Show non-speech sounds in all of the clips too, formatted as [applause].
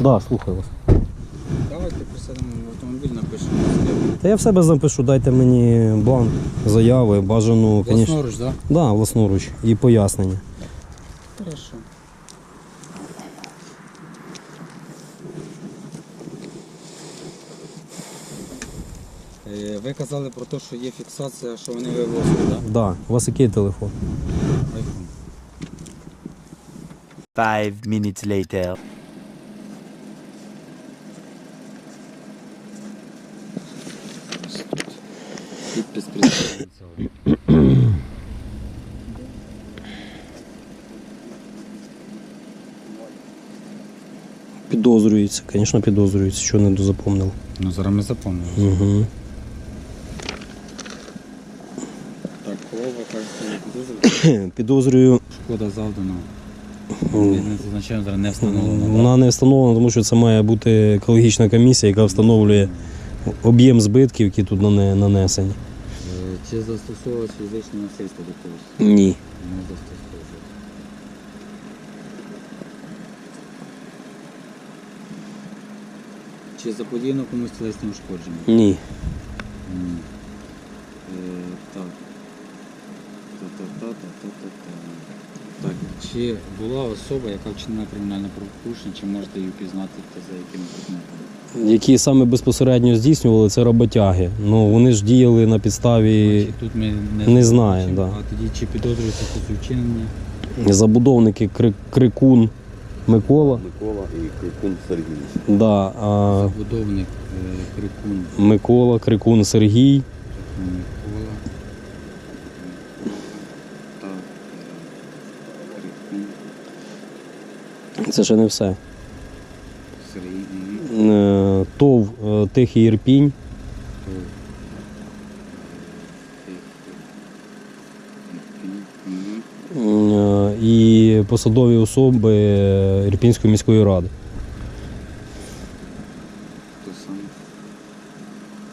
Да, слухаю вас. Давайте присядемо в автомобіль, напишемо. Та я в себе запишу, дайте мені бланк заяви, бажану, звісно. Власноруч, так? Да, власноруч і пояснення. Хорошо. Е, Ви казали про те, що є фіксація, що вони вивозили, так? Да. У вас який телефон? Five minutes later. Підозрюється, звісно, підозрюється, що не дозапомнив. Ну зараз ми запомнили. Угу. Так, не підозрюєте? [coughs] Підозрюю, Шкода завдана. зазначаємо, зараз не встановлено. вона не встановлена, тому що це має бути екологічна комісія, яка встановлює об'єм збитків, які тут нане- нанесені. Е, Чи застосовувалось фізичне насильство до когось? Ні. Не застосовувалось. Чи заподіяно комусь тілесне ушкодження? Ні. Ні. Е, так. Та-та-та-та-та-та-та. Так, чи була особа, яка вчинила кримінальне правопорушення, чи можете її впізнати та за якими предметами? Які саме безпосередньо здійснювали, це роботяги. Ну вони ж діяли на підставі тут ми не знаю, бачимо. да. А тоді чи підозрюється хтось у вчиненні? забудовники Кри- Крикун Микола. Микола і Крикун Сергій. Да, а Забудовник е, Крикун Микола, Крикун Сергій. Микола. Так. е, Крикун Це ще не все. Сергій. Е, ТОВ е, Тихий Ірпінь. То, е, Мгм. е, І посадові особи Ірпінської міської ради.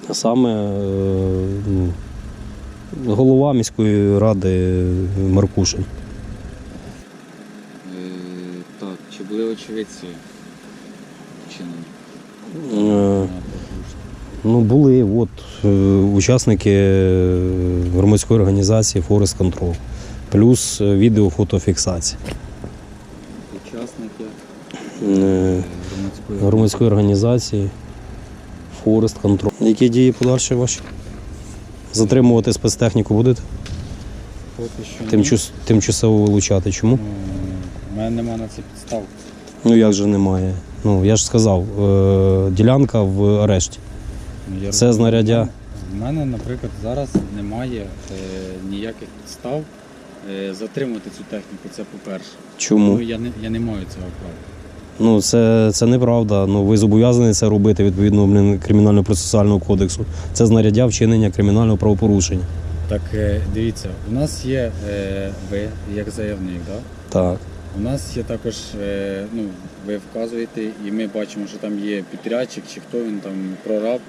А саме е, ну, голова міської ради Маркушин. Е, Так, чи були очевидці вчинені? Е, Ну, були от, учасники громадської організації Forest Control. Плюс е, відео-фотофіксація. Учасники Е, громадської громадської організації Forest Control. Які дії подальші ваші? Затримувати спецтехніку будете? Тимчасово вилучати. Чому? У мене немає на це підстав. Ну як же немає? Ну я ж сказав, е, ділянка в арешті. Ну, я Це знаряддя. У мене, наприклад, зараз немає е, ніяких підстав затримувати цю техніку. Це по-перше. Чому? Ну, я, не, я не маю цього права. Ну це, це неправда. Ну ви зобов'язані це робити відповідно кримінально-процесуального кодексу. Це знаряддя вчинення кримінального правопорушення. Так, е, дивіться, у нас є е, ви як заявник, да? Так. У нас є також, е, ну, ви вказуєте, і ми бачимо, що там є підрядчик чи хто він там прораб,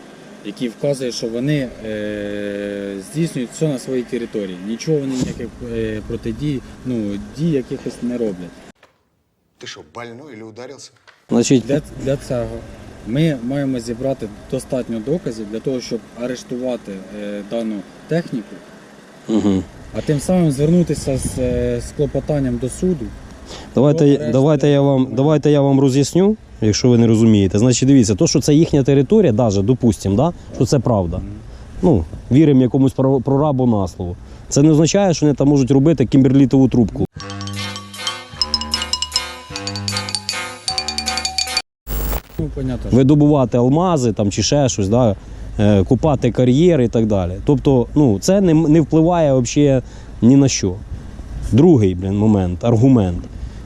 який вказує, що вони е, здійснюють все на своїй території. Нічого вони ніяких е, протидій, ну, дій якихось не роблять. Ты что, больной или ударился? Значить, Для, для цього ми маємо зібрати достатньо доказів для того, щоб арештувати е, дану техніку, угу. а тим самим звернутися з, е, з клопотанням до суду. давайте, давайте, я вам, давайте я вам роз'ясню, якщо ви не розумієте. Значить, дивіться, то, що це їхня територія, даже, допустимо, да, що це правда. Ну, віримо якомусь прорабу на слово. Це не означає, що вони там можуть робити кімберлітову трубку. Ну, понятно, видобувати алмази там, чи ще щось, да, е, купати кар'єри і так далі. Тобто, ну, це не, не впливає взагалі ні на що. Другий блін, момент, аргумент.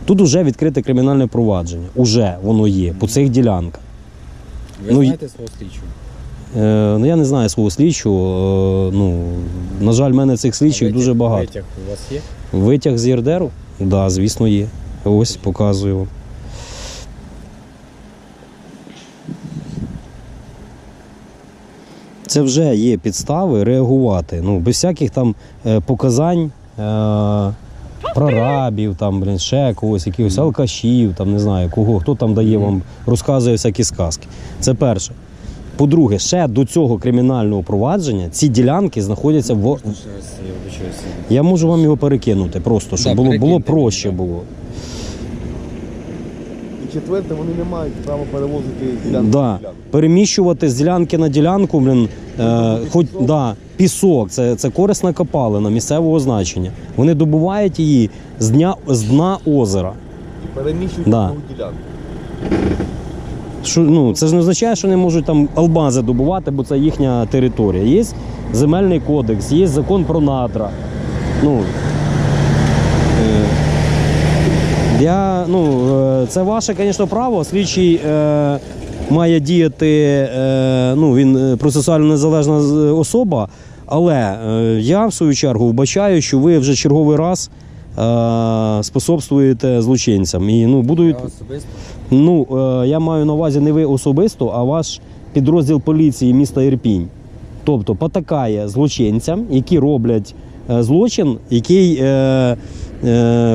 Тут вже відкрите кримінальне провадження. Уже воно є по цих ділянках. ви ну, знаєте свого слідчого? Е, ну, я не знаю свого слідчого. Е, ну, на жаль, в мене цих слідчих Витяг- дуже багато. Витяг у вас є? Витяг з ЄРДРу? Так, да, звісно, є. Ось показую вам. Це вже є підстави реагувати. Ну, без всяких там е, показань. Е, прорабів, там, блін, ще когось, якихось алкашів, там, не знаю, кого, хто там дає вам, розказує всякі сказки. Це перше. По-друге, ще до цього кримінального провадження ці ділянки знаходяться в. Я можу вам його перекинути просто, щоб було, було проще було. Четверте, вони не мають права перевозити ділянку. Да. Переміщувати з ділянки на ділянку, блін, е, хоч да, пісок, це, це корисна копалина місцевого значення. Вони добувають її з дня з дна озера. І переміщують Да. нову ділянку. Що, ну, це ж не означає, що не можуть там алмази добувати, бо це їхня територія. Є земельний кодекс, є закон про надра. Ну, е, я, ну, е, це ваше, звісно, право. Слідчий е, має діяти, е, ну, він е, процесуально незалежна особа, але е, я, в свою чергу, вбачаю, що ви вже черговий раз е, способствуєте злочинцям. І ну, буду, Я особисто. Ну, е, я маю на увазі не ви особисто, а ваш підрозділ поліції міста Ірпінь. Тобто потакає злочинцям, які роблять е, злочин, який е, е,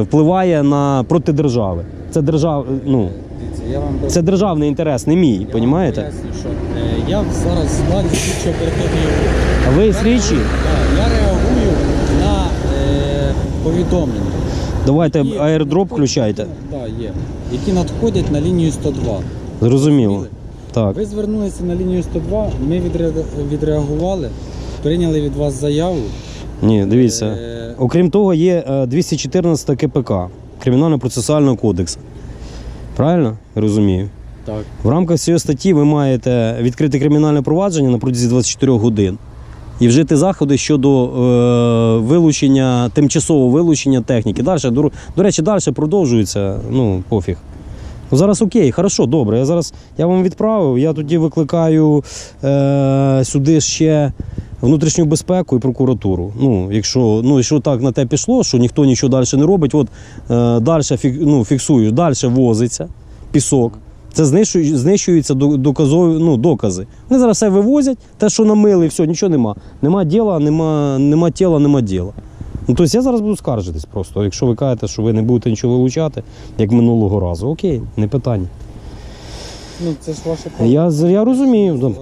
впливає на проти держави. Це держав, ну, я вам це державний інтерес, не мій, я що е, я зараз складі слідчого оперативної групи. А ви слідчі? реагую- Я реагую на е, повідомлення. Давайте які аердроп включайте. Да, є. Які надходять на лінію 102. Зрозуміло. Так. Ви звернулися на лінію 102, ми відре- відреагували, прийняли від вас заяву. Ні, дивіться. Е, Окрім того, є е, 214 КПК Кримінально-процесуального кодексу. Правильно? Я Розумію. Так. В рамках цієї статті ви маєте відкрити кримінальне провадження на протязі 24 годин і вжити заходи щодо е, вилучення, тимчасового вилучення техніки. Далі, до, до речі, далі продовжується. Ну, пофіг. Ну, зараз окей, хорошо, добре. Я зараз я вам відправив. Я тоді викликаю е, сюди ще внутрішню безпеку і прокуратуру. Ну, якщо, ну, якщо так на те пішло, що ніхто нічого далі не робить, от е, далі фік, ну, фіксую, далі возиться пісок. Це знищує, знищуються доказові, ну, докази. Вони зараз все вивозять, те, що намили, все, нічого нема. Нема діла, нема, нема тіла, нема діла. Ну, тобто я зараз буду скаржитись просто. Якщо ви кажете, що ви не будете нічого вилучати, як минулого разу, окей, не питання. Ну, це ж ваше право. Я, я розумію,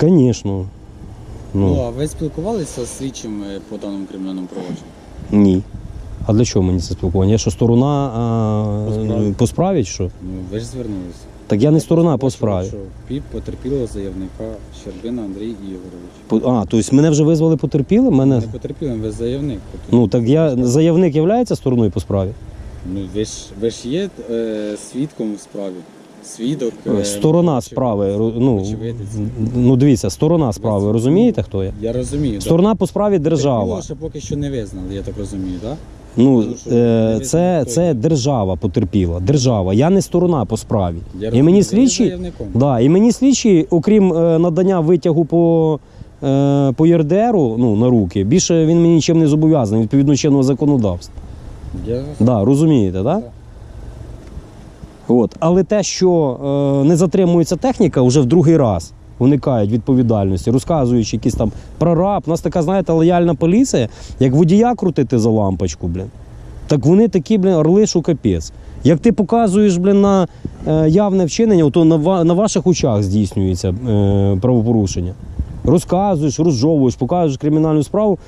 звісно. Ну, Ну, а ви спілкувалися з слідчим е, по даному кримінальному провадженню? ні. А для чого мені це спілкування? Я що сторона а, По справі. по справі, чи що? Ну, ви ж звернулися. Так я не сторона по справі. Піп потерпілого заявника Щербина Андрій Ігорович. По- А, тобто мене вже визвали потерпіли? Мене... Не потерпілим, ви заявник. Ну так я заявник є стороною по справі? ну, ви, ж, ви ж є е, свідком в справі. Свідок. е, Сторона очевидець. справи. Ну, ну дивіться, сторона справи. Розумієте, хто я? Я розумію. Сторона по справі держава. Ще поки що не визнали, я так розумію, так? Ну, е, це, це держава потерпіла. Держава. Я не сторона по справі. Я І мені слідчі, да, і мені слідчі, окрім е, надання витягу по, е, по ЄРДРу ну, на руки, більше він мені нічим не зобов'язаний відповідно чинного законодавства. Я Да, розумієте, да? От. Але те, що е, не затримується техніка, вже в другий раз уникають відповідальності, розказуючи якісь там прораб. У нас така, знаєте, лояльна поліція, як водія крутити за лампочку, блін. Так вони такі, блін, орли, що капець. Як ти показуєш, блін, на е, явне вчинення, то на, на ваших очах здійснюється е, правопорушення. Розказуєш, розжовуєш, показуєш кримінальну справу.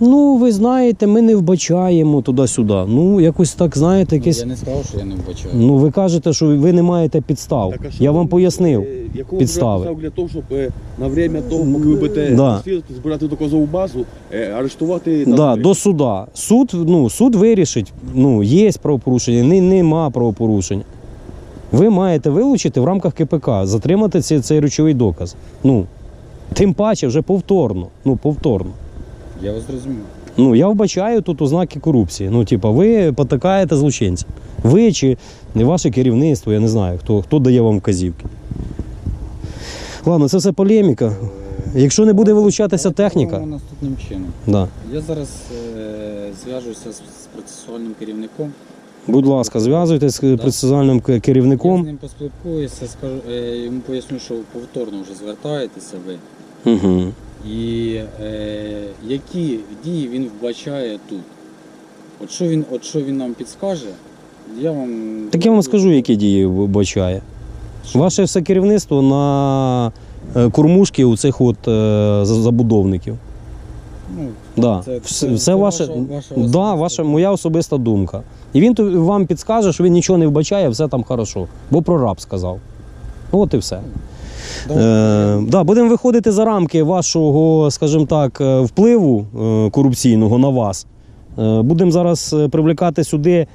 Ну, ви знаєте, ми не вбачаємо туди-сюди. Ну, якось так, знаєте, Ну, якесь. я не сказав, що я не вбачаю. Ну, ви кажете, що ви не маєте підстав. Так, а що Я вам ви, пояснив. е, ви підстави. підстави для того, щоб е, на время того, поки ви будете Да. збирати доказову базу, е, арештувати на Да, до суда. Суд, ну, суд вирішить, ну, є правопорушення, не, нема правопорушення. Ви маєте вилучити в рамках КПК, затримати цей, цей речовий доказ. Ну, тим паче вже повторно. Ну, повторно. Я вас зрозумів. Ну, я вбачаю тут ознаки корупції. Ну, типа, ви потакаєте злочинцям. Ви чи не ваше керівництво, я не знаю, хто, хто дає вам вказівки. Ладно, це все полеміка. Якщо не буде вилучатися техніка, наступним чином. да. Я зараз е, зв'яжуся з, з процесуальним керівником. будь ласка, зв'язуйтесь з процесуальним к- Я з керівником. ним поспілкуюся, скажу, е, йому поясню, що повторно вже звертаєтеся ви. Угу. І е, які дії він вбачає тут. От що він, от що він нам підскаже, я вам. Так я вам скажу, які дії вбачає. Ваше все керівництво на е, кормушки у цих от е, забудовників. Ну, Да. Це- все, це- все це ваше, ваша- ваша да, ваша, моя особиста думка. І він то- вам підскаже, що він нічого не вбачає, все там хорошо. Бо прораб сказав. Ну от і все. Е, да, будемо виходити за рамки вашого, скажімо так, е, впливу е, корупційного на вас. Будемо зараз привлекати сюди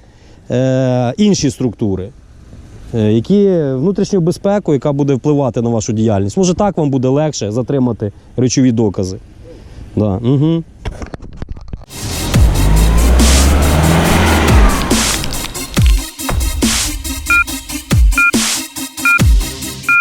інші структури, які внутрішню безпеку, яка буде впливати на вашу діяльність. Може, так вам буде легше затримати речові докази. Да. Угу.